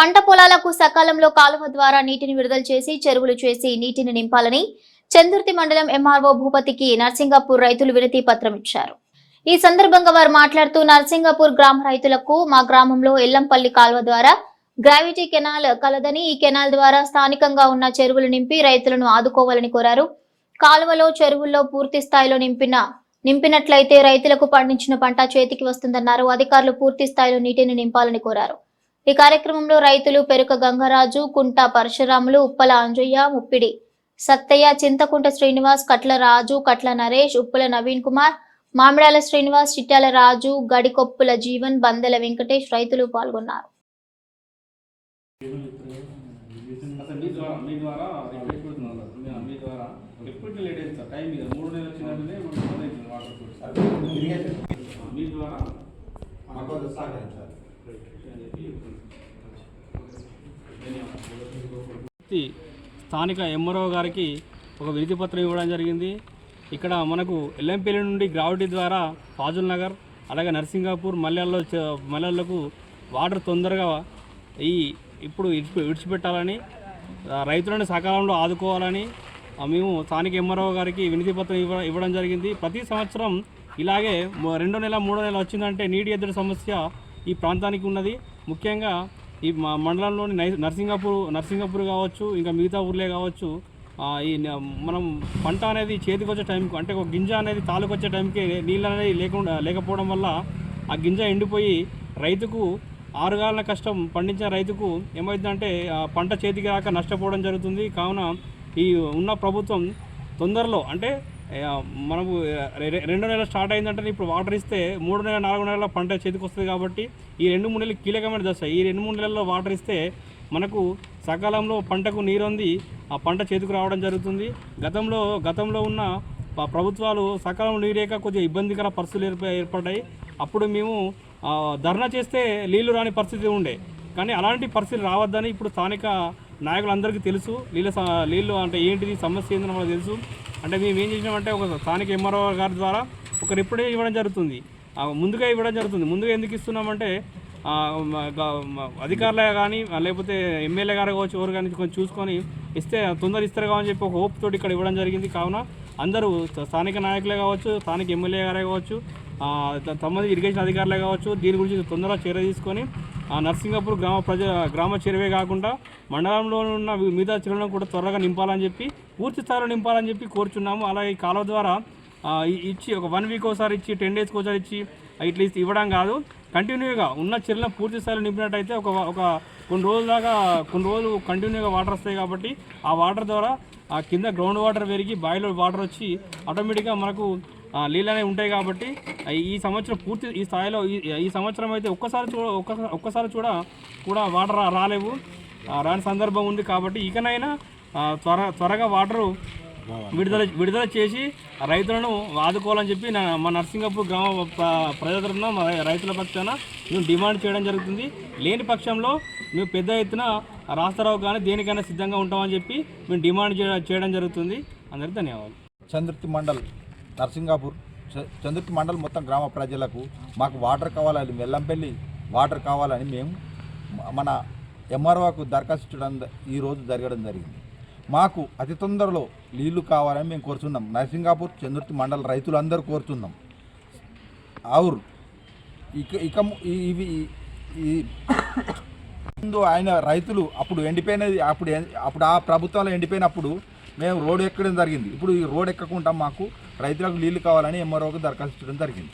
పంట పొలాలకు సకాలంలో కాలువ ద్వారా నీటిని విడుదల చేసి చెరువులు చేసి నీటిని నింపాలని చందుర్తి మండలం ఎంఆర్ఓ భూపతికి నర్సింగాపూర్ రైతులు వినతి పత్రం ఇచ్చారు. ఈ సందర్భంగా వారు మాట్లాడుతూ నర్సింగాపూర్ గ్రామ రైతులకు మా గ్రామంలో ఎల్లంపల్లి కాలువ ద్వారా గ్రావిటీ కెనాల్ కలదని ఈ కెనాల్ ద్వారా స్థానికంగా ఉన్న చెరువులు నింపి రైతులను ఆదుకోవాలని కోరారు. కాలువలో చెరువుల్లో పూర్తి స్థాయిలో నింపిన నింపినట్లయితే రైతులకు పండించిన పంట చేతికి వస్తుందన్నారు. అధికారులు పూర్తి స్థాయిలో నీటిని నింపాలని కోరారు. ఈ కార్యక్రమంలో రైతులు పెరుక గంగరాజు కుంట పరశురాములు ఉప్పల అంజయ్య ముప్పిడి సత్తయ్య చింతకుంట శ్రీనివాస్ కట్ల రాజు కట్ల నరేష్ ఉప్పుల నవీన్ కుమార్ మామిడాల శ్రీనివాస్ చిట్యాల రాజు గడికొప్పుల జీవన్ బందెల వెంకటేష్ రైతులు పాల్గొన్నారు. మీ ద్వారా స్థానిక ఎంఆర్ఓ గారికి ఒక వినతి పత్రం ఇవ్వడం జరిగింది. ఇక్కడ మనకు ఎల్లంపల్లి నుండి గ్రావిటీ ద్వారా ఫాజుల్ నగర్ అలాగే నర్సింగాపూర్ మల్లెల్లో చ- వాటర్ తొందరగా ఈ ఇప్పుడు విడిచిపెట్టాలని రైతులను సకాలంలో ఆదుకోవాలని మేము స్థానిక ఎంఆర్ఓ గారికి వినతి పత్రం ఇవ్వ ఇవ్వడం జరిగింది. ప్రతి సంవత్సరం ఇలాగే రెండో నెల మూడో నెల వచ్చిందంటే నీటి ఎద్దడి సమస్య ఈ ప్రాంతానికి ఉన్నది. ముఖ్యంగా ఈ మండలంలోని నై నర్సింగాపూర్ నర్సింగాపూర్ కావచ్చు ఇంకా మిగతా ఊర్లే కావచ్చు ఈ మనం పంట అనేది చేతికి వచ్చే టైంకి అంటే ఒక గింజ అనేది తాలూకు వచ్చే టైంకి నీళ్ళు అనేది లేకుండా లేకపోవడం వల్ల ఆ గింజ ఎండిపోయి రైతుకు ఆరుగాల కష్టం పండించిన రైతుకు ఏమవుతుందంటే పంట చేతికి రాక నష్టపోవడం జరుగుతుంది. కావున ఈ ఉన్న ప్రభుత్వం తొందరలో అంటే మనకు మనము రె- రెండో నెల స్టార్ట్ అయిందంటే ఇప్పుడు వాటర్ ఇస్తే మూడు నెలల నాలుగు నెలల పంట చేతికి వస్తుంది కాబట్టి ఈ రెండు మూడు నెలలు కీలకమైన దశ. ఈ రెండు మూడు నెలల్లో వాటర్ ఇస్తే మనకు సకాలంలో పంటకు నీరొంది ఆ పంట చేతికి రావడం జరుగుతుంది. గతంలో గతంలో ఉన్న ప్రభుత్వాలు సకాలంలో నీరేక కొద్దిగా ఇబ్బందికర పరిస్థితులు ఏర్ప ఏర్పడ్డాయి. అప్పుడు మేము ధర్నా చేస్తే నీళ్ళు రాని పరిస్థితి ఉండే. కానీ అలాంటి పరిస్థితులు రావద్దని ఇప్పుడు స్థానిక నాయకులందరికీ తెలుసు. నీళ్ళ నీళ్ళు అంటే ఏంటిది సమస్య ఏందని మనకు తెలుసు. అంటే మేము ఏం చేసినామంటే ఒక స్థానిక ఎంఆర్ఓ గారి ద్వారా ఒక రిపోర్ట్ ఇవ్వడం జరుగుతుంది. ముందుగా ఇవ్వడం జరుగుతుంది. ముందుగా ఎందుకు ఇస్తున్నామంటే అధికారులే కానీ లేకపోతే ఎమ్మెల్యే గారు కావచ్చు ఎవరు కానీ కొంచెం చూసుకొని ఇస్తే తొందర ఇస్తారు కావని చెప్పి ఒక హోప్ తోటి ఇక్కడ ఇవ్వడం జరిగింది. కావున అందరూ స్థానిక నాయకులే కావచ్చు స్థానిక ఎమ్మెల్యే గారే కావచ్చు సంబంధించి ఇరిగేషన్ అధికారులే కావచ్చు దీని గురించి తొందరగా చర్య తీసుకొని ఆ నర్సింగపూర్ గ్రామ ప్రజ గ్రామ చెరువే కాకుండా మండలంలో ఉన్న మిగతా చెరువులను కూడా త్వరగా నింపాలని చెప్పి పూర్తి స్థాయిలో నింపాలని చెప్పి కోరుచున్నాము. అలాగే ఈ కాలువ ద్వారా ఇచ్చి ఒక వన్ వీక్ ఒకసారి ఇచ్చి టెన్ డేస్కి ఒకసారి ఇచ్చి ఇట్లా ఇవ్వడం కాదు. కంటిన్యూగా ఉన్న చెరువులను పూర్తి స్థాయిలో నింపినట్టయితే ఒక ఒక కొన్ని రోజుల దాకా కొన్ని రోజులు కంటిన్యూగా వాటర్ వస్తాయి కాబట్టి ఆ వాటర్ ద్వారా ఆ కింద గ్రౌండ్ వాటర్ పెరిగి బాయిలో వాటర్ వచ్చి ఆటోమేటిక్గా మనకు నీళ్ళు అనేవి ఉంటాయి కాబట్టి ఈ సంవత్సరం పూర్తి ఈ స్థాయిలో ఈ ఈ సంవత్సరం అయితే ఒక్కసారి చూడ ఒక్కసారి ఒక్కసారి చూడ కూడా వాటర్ రాలేవు. రాని సందర్భం ఉంది కాబట్టి ఇకనైనా త్వర త్వరగా వాటరు విడుదల విడుదల చేసి రైతులను ఆదుకోవాలని చెప్పి నా మా నర్సింగపూర్ గ్రామ ప్ర- ప్రజల తరఫున మా రైతుల పక్షాన మేము డిమాండ్ చేయడం జరుగుతుంది. లేని పక్షంలో మేము పెద్ద ఎత్తున రాస్తారావు కానీ దేనికైనా సిద్ధంగా ఉంటామని చెప్పి మేము డిమాండ్ చేయ- చేయడం జరుగుతుంది. అందరికీ ధన్యవాదాలు. చంద్రుతి మండల్ నర్సింగాపూర్ చ- మండలం మొత్తం గ్రామ ప్రజలకు మాకు వాటర్ కావాలని వెల్లంపల్లి వాటర్ కావాలని మేము మన ఎంఆర్ఓకు దరఖాస్తు ఇచ్చడం ఈరోజు జరగడం జరిగింది. మాకు అతి తొందరలో నీళ్ళు కావాలని మేము కోరుతున్నాం నరసింగాపూర్ చంద్రుతి మండల రైతులందరూ కోరుతున్నాం ఆవురు ఇక ఇక ఇవి ముందు ఆయన రైతులు అప్పుడు ఎండిపోయినది అప్పుడు అప్పుడు ఆ ప్రభుత్వంలో ఎండిపోయినప్పుడు మేము రోడ్ ఎక్కడం జరిగింది. ఇప్పుడు ఈ రోడ్ ఎక్కకుండా మాకు రైతులకు నీళ్ళు కావాలని ఎంఆర్ఓకి దరఖాస్తు ఇవ్వడం జరిగింది.